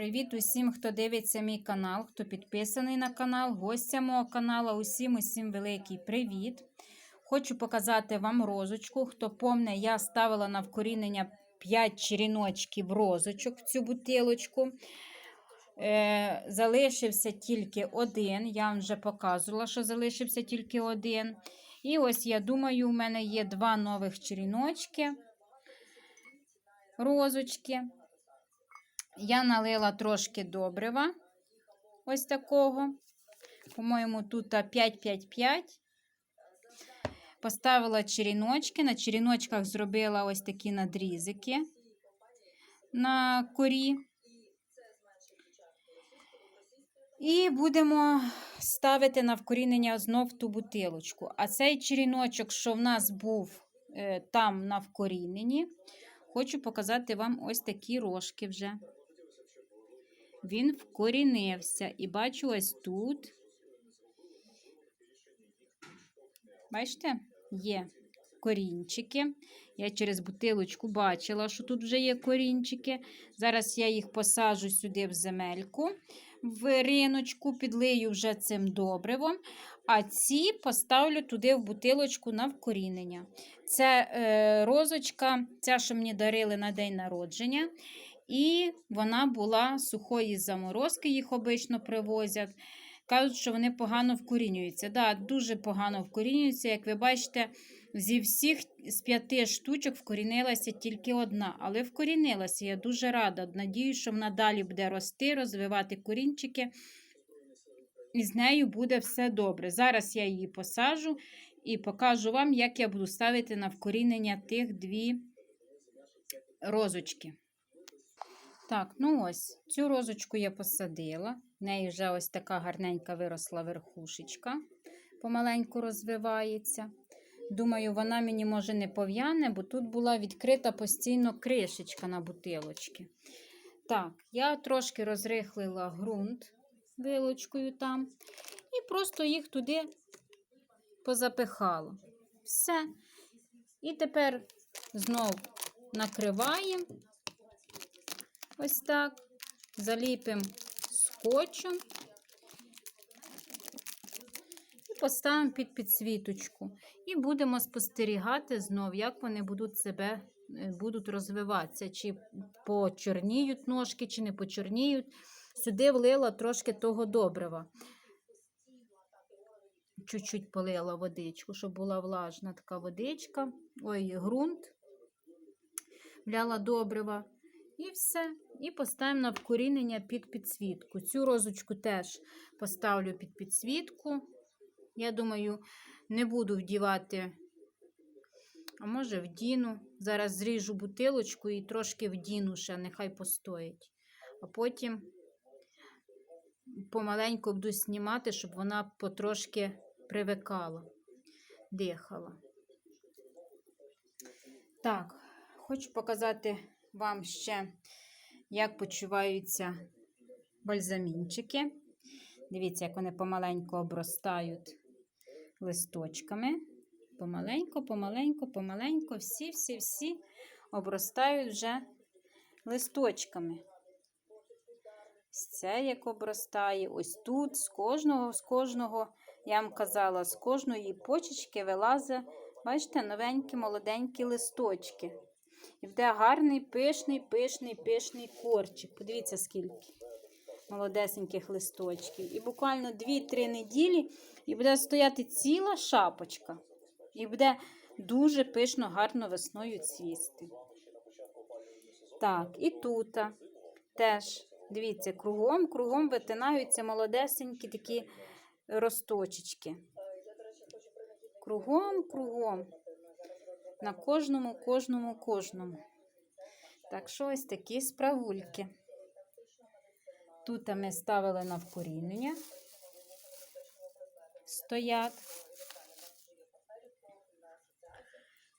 Привіт усім, хто дивиться мій канал, хто підписаний на канал, гостя мого каналу. Усім усім великий привіт. Хочу показати вам розочку. Хто помне, я ставила на вкорінення 5 черіночків розочок в цю бутилочку. Е, залишився тільки один. Я вам вже показувала, що залишився тільки один. І ось я думаю, у мене є два нових черіночки. Розочки. Я налила трошки добрива. Ось такого. По-моєму, тут 5-5-5. Поставила черіночки. На черіночках зробила ось такі надрізики на корі. І будемо ставити на вкорінення знов ту бутилочку. А цей черіночок, що в нас був е, там на вкоріненні, хочу показати вам ось такі рожки вже. Він вкорінився. І бачу ось тут. Бачите, є корінчики. Я через бутилочку бачила, що тут вже є корінчики. Зараз я їх посаджу сюди в земельку, в риночку, підлию вже цим добривом. А ці поставлю туди в бутилочку на вкорінення. Це е, розочка, ця, що мені дарили на день народження. І вона була сухої заморозки, їх обично привозять. Кажуть, що вони погано вкорінюються. Да, дуже погано вкорінюються. Як ви бачите, зі всіх з п'яти штучок вкорінилася тільки одна. Але вкорінилася. Я дуже рада. Надію, що вона далі буде рости, розвивати корінчики. І з нею буде все добре. Зараз я її посажу і покажу вам, як я буду ставити на вкорінення тих дві розочки. Так, ну ось, цю розочку я посадила. В неї вже ось така гарненька виросла верхушечка, помаленьку розвивається. Думаю, вона мені може не пов'яне, бо тут була відкрита постійно кришечка на бутилочки. Так, я трошки розрихлила ґрунт вилочкою там, і просто їх туди позапихала. Все. І тепер знов накриваємо. Ось так. Заліпимо скотчем і поставимо під підсвіточку. І будемо спостерігати знов, як вони будуть себе е, будуть розвиватися, чи почорніють ножки, чи не почорніють. Сюди влила трошки того добрива. Чуть-чуть полила водичку, щоб була влажна така водичка. Ой, ґрунт. Вляла добрива. І все. І поставимо на вкорінення під підсвітку. Цю розочку теж поставлю під підсвітку. Я думаю, не буду вдівати, а може, вдіну. Зараз зріжу бутилочку і трошки вдіну ще, нехай постоїть. А потім помаленьку буду знімати, щоб вона потрошки привикала, дихала. Так, хочу показати вам ще, як почуваються бальзамінчики. Дивіться, як вони помаленьку обростають листочками. Помаленько, помаленько, помаленько, всі-всі-всі обростають вже листочками. Це як обростає. Ось тут, з кожного, з кожного, я вам казала, з кожної почечки вилазить, бачите, новенькі молоденькі листочки. І буде гарний, пишний, пишний, пишний корчик. Подивіться, скільки молодесеньких листочків. І буквально 2-3 неділі і буде стояти ціла шапочка. І буде дуже пишно, гарно весною цвісти. Так, і тут теж, дивіться, кругом, кругом витинаються молодесенькі такі росточечки. Кругом, кругом. На кожному, кожному, кожному. Так що ось такі справульки. Тут ми ставили на вкорінення. Стоять.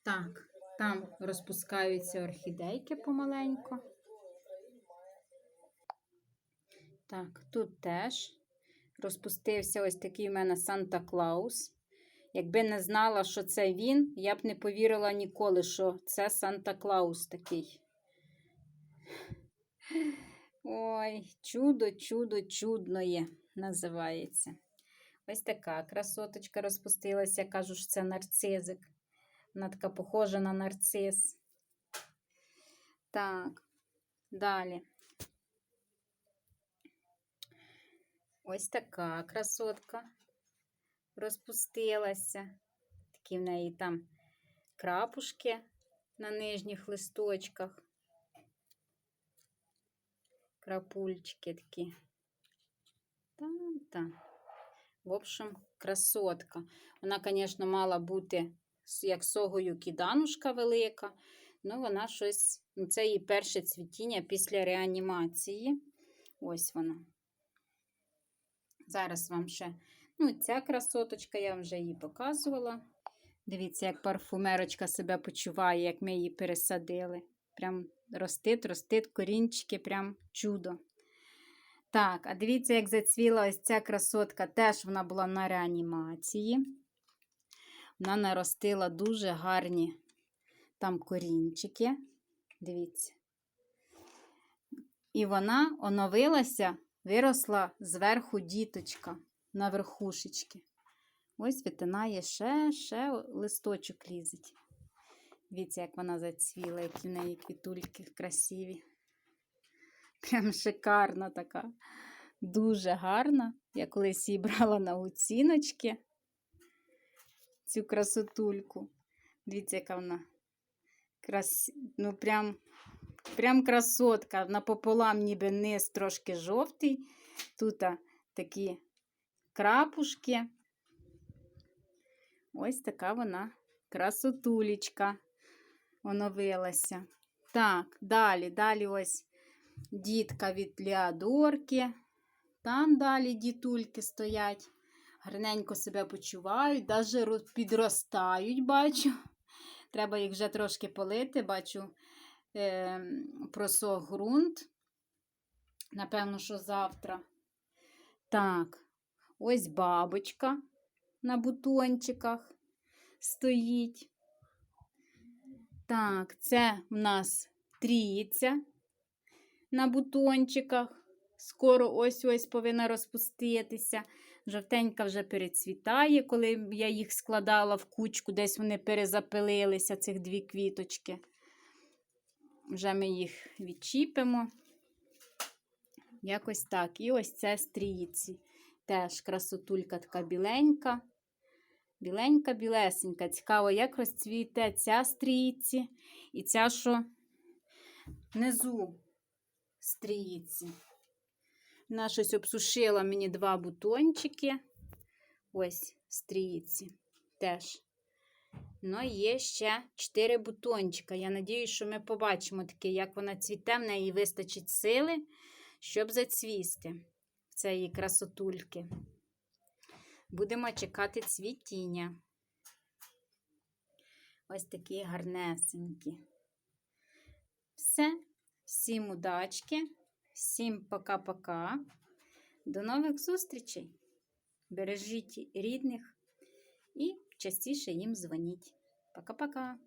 Так, там розпускаються орхідейки помаленьку. Так, тут теж розпустився ось такий у мене Санта Клаус. Якби не знала, що це він, я б не повірила ніколи, що це Санта Клаус такий. Ой, чудо, чудо, чудноє називається. Ось така красоточка розпустилася. Кажу, що це нарцизик. Вона така похожа на нарцис. Так, далі. Ось така красотка розпустилася. Такі в неї там крапушки на нижніх листочках. Крапульчики такі. Там, там. В общем, красотка. Вона, звісно, мала бути як согою киданушка велика. Ну, вона щось. Ну, це її перше цвітіння після реанімації. Ось вона. Зараз вам ще. Ну, ця красоточка, я вам вже її показувала. Дивіться, як парфумерочка себе почуває, як ми її пересадили. Прям ростить, ростить, корінчики, прям чудо. Так, а дивіться, як зацвіла ось ця красотка. Теж вона була на реанімації. Вона наростила дуже гарні там корінчики. Дивіться. І вона оновилася, виросла зверху діточка на верхушечки. Ось витинає ще, ще листочок лізить. Дивіться, як вона зацвіла, які в неї квітульки красиві. Прям шикарна така. Дуже гарна. Я колись її брала на оціночки. Цю красотульку. Дивіться, яка вона крас... ну, прям, прям красотка. Напополам ніби низ трошки жовтий. Тут такі крапушки. Ось така вона красотулечка оновилася. Так, далі, далі ось дітка від Леодорки. Там далі дітульки стоять. Гарненько себе почувають, навіть підростають, бачу. Треба їх вже трошки полити, бачу, е, просох ґрунт. Напевно, що завтра. Так, ось бабочка на бутончиках стоїть. Так, це в нас тріється на бутончиках. Скоро ось-ось повинна розпуститися. Жовтенька вже перецвітає, коли я їх складала в кучку, десь вони перезапилилися, цих дві квіточки. Вже ми їх відчіпимо. Якось так. І ось це стріці. Теж красотулька така біленька. Біленька, білесенька. Цікаво, як розцвіте ця стрійці і ця, що внизу стрійці. Вона щось обсушила мені два бутончики. Ось стрійці теж. Ну, є ще чотири бутончика. Я надіюсь, що ми побачимо таке, як вона цвіте, в неї вистачить сили, щоб зацвісти цієї красотульки. Будемо чекати цвітіння. Ось такі гарнесенькі. Все. Всім удачки, всім пока-пока. До нових зустрічей. Бережіть рідних і частіше їм дзвоніть. Пока-пока.